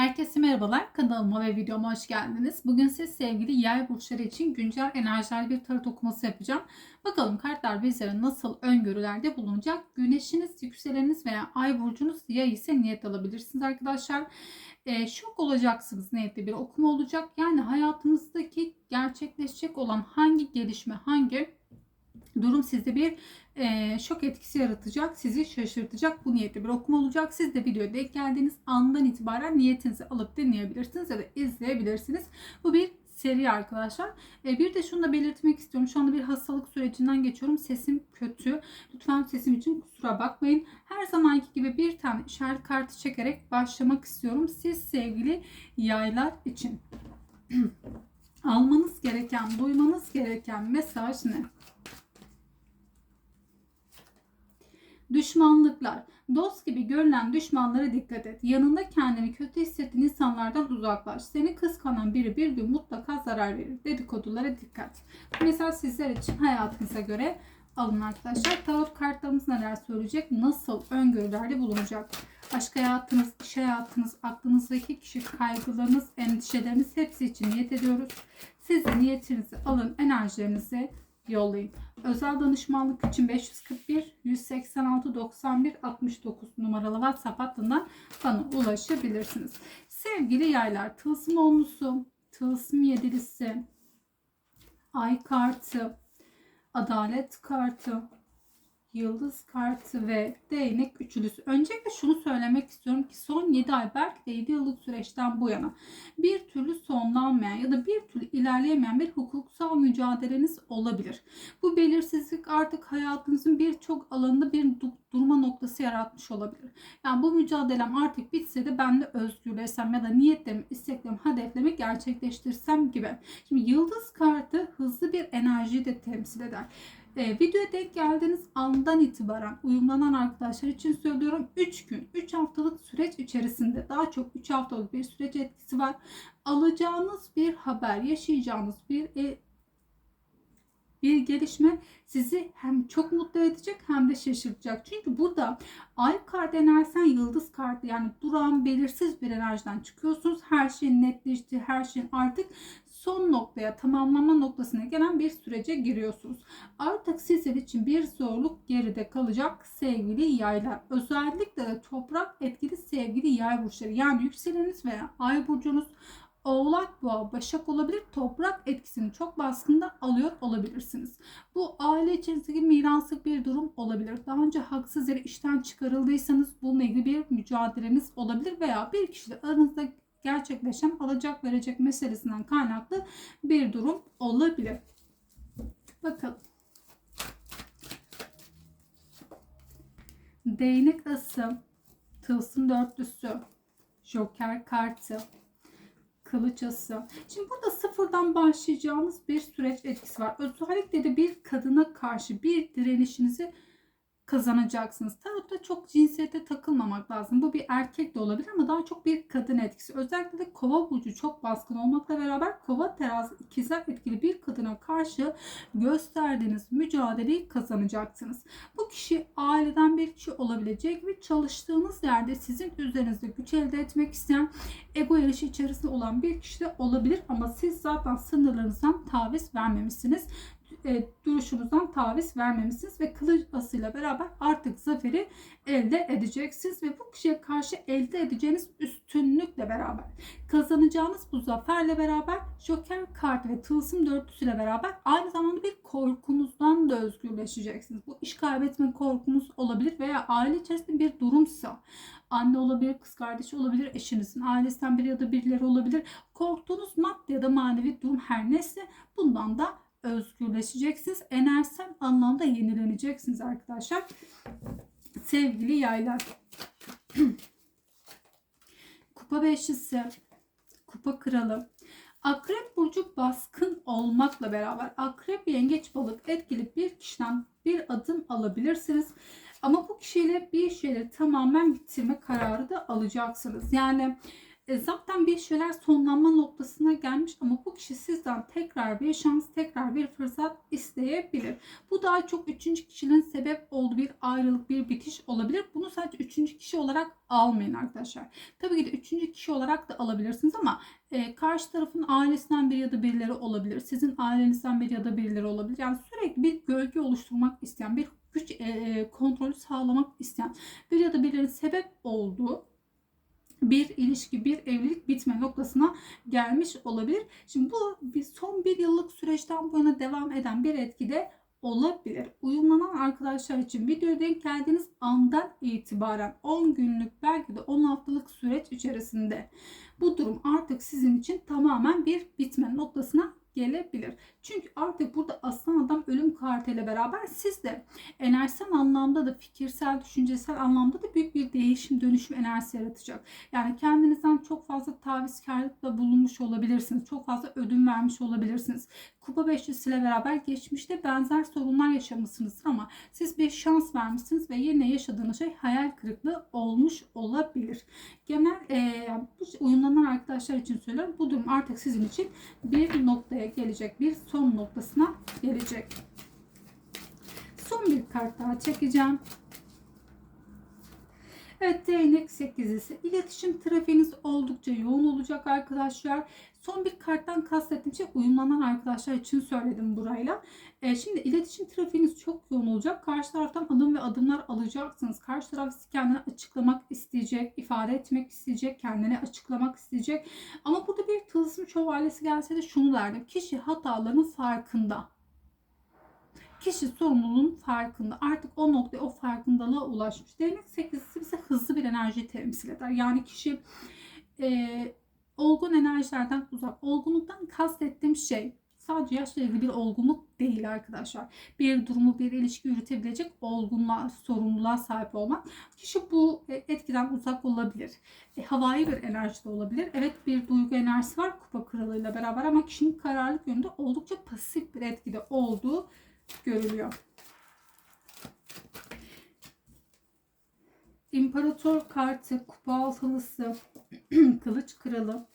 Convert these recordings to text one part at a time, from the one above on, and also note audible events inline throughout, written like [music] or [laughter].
Herkese merhabalar. Kanalıma ve videoma hoş geldiniz. Bugün siz sevgili yay burçları için güncel enerjiler bir tarot okuması yapacağım. Bakalım kartlar bizlere nasıl öngörülerde bulunacak. Güneşiniz, yükseleniniz veya ay burcunuz yay ise niyet alabilirsiniz arkadaşlar. E, şok olacaksınız niyetli bir okuma olacak. Yani hayatınızdaki gerçekleşecek olan hangi gelişme, hangi durum sizde bir e, şok etkisi yaratacak, sizi şaşırtacak bu niyetli bir okuma olacak. Siz de videoya denk geldiğiniz andan itibaren niyetinizi alıp dinleyebilirsiniz ya da izleyebilirsiniz. Bu bir seri arkadaşlar. E, bir de şunu da belirtmek istiyorum. Şu anda bir hastalık sürecinden geçiyorum. Sesim kötü. Lütfen sesim için kusura bakmayın. Her zamanki gibi bir tane işaret kartı çekerek başlamak istiyorum. Siz sevgili yaylar için. [clears throat] Almanız gereken, duymanız gereken mesaj ne? Düşmanlıklar. Dost gibi görülen düşmanlara dikkat et. Yanında kendini kötü hissettiğin insanlardan uzaklaş. Seni kıskanan biri bir gün mutlaka zarar verir. Dedikodulara dikkat. Mesaj sizler için hayatınıza göre alın arkadaşlar. Tarot kartlarımız neler söyleyecek? Nasıl öngörülerde bulunacak? Aşk hayatınız, iş hayatınız, aklınızdaki kişi, kaygılarınız, endişeleriniz hepsi için niyet ediyoruz. Siz niyetinizi alın, enerjilerinizi yollayın. Özel danışmanlık için 541 186 91 69 numaralı WhatsApp hattından bana ulaşabilirsiniz. Sevgili yaylar, tılsım onlusu, tılsım yedilisi, ay kartı, adalet kartı, yıldız kartı ve değnek üçlüsü. Öncelikle şunu söylemek istiyorum ki son 7 ay belki de 7 yıllık süreçten bu yana bir türlü sonlanmayan ya da bir türlü ilerleyemeyen bir hukuksal mücadeleniz olabilir. Bu belirsizlik artık hayatınızın birçok alanında bir durma noktası yaratmış olabilir. Yani bu mücadelem artık bitse de ben de özgürleşsem ya da niyetlerimi, isteklerimi, hedeflerimi gerçekleştirsem gibi. Şimdi yıldız kartı hızlı bir enerjiyi de temsil eder. E, videoya denk geldiğiniz andan itibaren uyumlanan arkadaşlar için söylüyorum 3 gün, 3 haftalık süreç içerisinde daha çok 3 haftalık bir süreç etkisi var. Alacağınız bir haber, yaşayacağınız bir e, bir gelişme sizi hem çok mutlu edecek hem de şaşırtacak. Çünkü burada ay kart enerjisen yıldız kartı yani duran belirsiz bir enerjiden çıkıyorsunuz. Her şeyin netleşti, her şeyin artık son noktaya tamamlama noktasına gelen bir sürece giriyorsunuz. Artık sizler için bir zorluk geride kalacak sevgili yaylar. Özellikle de toprak etkili sevgili yay burçları yani yükseleniniz veya ay burcunuz Oğlak, Boğa, Başak olabilir. Toprak etkisini çok baskında alıyor olabilirsiniz. Bu aile içerisindeki miraslık bir durum olabilir. Daha önce haksız yere işten çıkarıldıysanız bununla ilgili bir mücadeleniz olabilir veya bir kişiyle aranızda gerçekleşen alacak verecek meselesinden kaynaklı bir durum olabilir. Bakalım. Değnek ası, tılsım dörtlüsü, joker kartı, kılıç ası. Şimdi burada sıfırdan başlayacağınız bir süreç etkisi var. Özellikle de bir kadına karşı bir direnişinizi kazanacaksınız. Tarotta çok cinsiyete takılmamak lazım. Bu bir erkek de olabilir ama daha çok bir kadın etkisi. Özellikle de kova burcu çok baskın olmakla beraber kova terazi ikizler etkili bir kadına karşı gösterdiğiniz mücadeleyi kazanacaksınız. Bu kişi aileden bir kişi olabilecek ve çalıştığınız yerde sizin üzerinizde güç elde etmek isteyen ego yarışı içerisinde olan bir kişi de olabilir ama siz zaten sınırlarınızdan taviz vermemişsiniz e, duruşunuzdan taviz vermemişsiniz ve kılıç asıyla beraber artık zaferi elde edeceksiniz ve bu kişiye karşı elde edeceğiniz üstünlükle beraber kazanacağınız bu zaferle beraber Joker kart ve tılsım dörtlüsüyle beraber aynı zamanda bir korkunuzdan da özgürleşeceksiniz. Bu iş kaybetme korkunuz olabilir veya aile içerisinde bir durumsa anne olabilir, kız kardeşi olabilir, eşinizin ailesinden biri ya da birileri olabilir. Korktuğunuz maddi ya da manevi durum her neyse bundan da özgürleşeceksiniz. Enerjisel anlamda yenileneceksiniz arkadaşlar. Sevgili yaylar. [clears throat] kupa beşlisi, kupa kralı. Akrep burcu baskın olmakla beraber akrep yengeç balık etkili bir kişiden bir adım alabilirsiniz. Ama bu kişiyle bir şeyleri tamamen bitirme kararı da alacaksınız. Yani E, zaten bir şeyler sonlanma noktasına gelmiş ama bu kişi sizden tekrar bir şans, tekrar bir fırsat isteyebilir. Bu daha çok üçüncü kişinin sebep olduğu bir ayrılık, bir bitiş olabilir. Bunu sadece üçüncü kişi olarak almayın arkadaşlar. Tabii ki de üçüncü kişi olarak da alabilirsiniz ama e, karşı tarafın ailesinden biri ya da birileri olabilir. Sizin ailenizden biri ya da birileri olabilir. Yani sürekli bir gölge oluşturmak isteyen, bir güç e, kontrolü sağlamak isteyen bir ya da birileri sebep olduğu bir ilişki, bir evlilik bitme noktasına gelmiş olabilir. Şimdi bu bir son bir yıllık süreçten bu yana devam eden bir etkide olabilir. Uyumlanan arkadaşlar için videoya denk geldiğiniz andan itibaren 10 günlük belki de 10 haftalık süreç içerisinde bu durum artık sizin için tamamen bir bitme noktasına gelebilir. Çünkü artık burada aslan adam ölüm kartıyla beraber siz de enerjisel anlamda da fikirsel, düşüncesel anlamda da büyük bir değişim, dönüşüm enerjisi yaratacak. Yani kendinizden çok fazla tavizkarlıkla bulunmuş olabilirsiniz. Çok fazla ödün vermiş olabilirsiniz. Kupa beşlisiyle beraber geçmişte benzer sorunlar yaşamışsınızdır ama siz bir şans vermişsiniz ve yine yaşadığınız şey hayal kırıklığı olmuş olabilir. Genel e, uyumlanan arkadaşlar için söylüyorum. Bu durum artık sizin için bir noktaya gelecek. Bir son noktasına gelecek. Son bir kart daha çekeceğim. Evet değnek 8'lisi. İletişim trafiğiniz oldukça yoğun olacak arkadaşlar. Son bir karttan kastettiğim şey uyumlanan arkadaşlar için söyledim burayla. E, şimdi iletişim trafiğiniz çok yoğun olacak. Karşı taraftan adım ve adımlar alacaksınız. Karşı taraf kendini açıklamak isteyecek, ifade etmek isteyecek, kendini açıklamak isteyecek. Ama burada bir tılsım şövalyesi gelse de şunu derdim. Kişi hatalarının farkında kişi sorumluluğun farkında. Artık o noktaya, o farkındalığa ulaşmış. Değnek sekizisi bize hızlı bir enerji temsil eder. Yani kişi e, olgun enerjilerden uzak. Olgunluktan kastettiğim şey sadece yaşla ilgili bir olgunluk değil arkadaşlar. Bir durumu, bir ilişki yürütebilecek olgunluğa, sorumluluğa sahip olmak. Kişi bu e, etkiden uzak olabilir. E, havai bir enerji de olabilir. Evet bir duygu enerjisi var kupa kralıyla beraber ama kişinin kararlılık yönünde oldukça pasif bir etkide olduğu görülüyor. İmparator kartı, kupa altılısı, [clears throat] kılıç kralı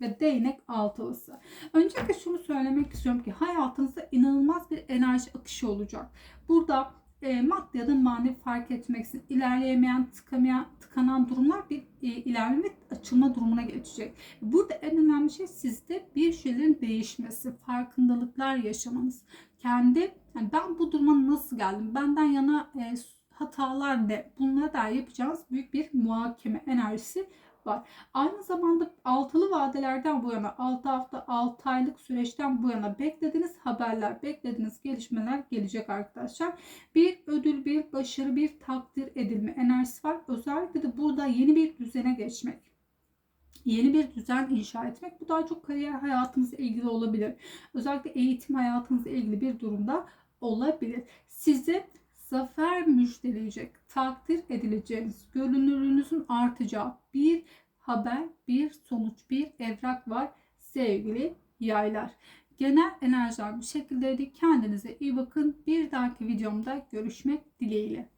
ve değnek altılısı. Öncelikle şunu söylemek istiyorum ki hayatınızda inanılmaz bir enerji akışı olacak. Burada e, maddi ya da manevi fark etmeksizin ilerleyemeyen, tıkamayan, tıkanan durumlar bir e, ilerleme ve açılma durumuna geçecek. Burada en önemli şey sizde bir şeylerin değişmesi, farkındalıklar yaşamanız. Kendi, yani ben bu duruma nasıl geldim, benden yana e, hatalar ne, bunlara dair yapacağınız büyük bir muhakeme enerjisi var. Aynı zamanda altılı vadelerden bu yana 6 hafta 6 aylık süreçten bu yana beklediğiniz haberler, beklediğiniz gelişmeler gelecek arkadaşlar. Bir ödül, bir başarı, bir takdir edilme enerjisi var. Özellikle de burada yeni bir düzene geçmek yeni bir düzen inşa etmek. Bu daha çok kariyer hayatınızla ilgili olabilir. Özellikle eğitim hayatınızla ilgili bir durumda olabilir. Sizi zafer müjdeleyecek, takdir edileceğiniz, görünürlüğünüzün artacağı bir haber, bir sonuç, bir evrak var sevgili yaylar. Genel enerjiler bu şekildeydi. Kendinize iyi bakın. Bir dahaki videomda görüşmek dileğiyle.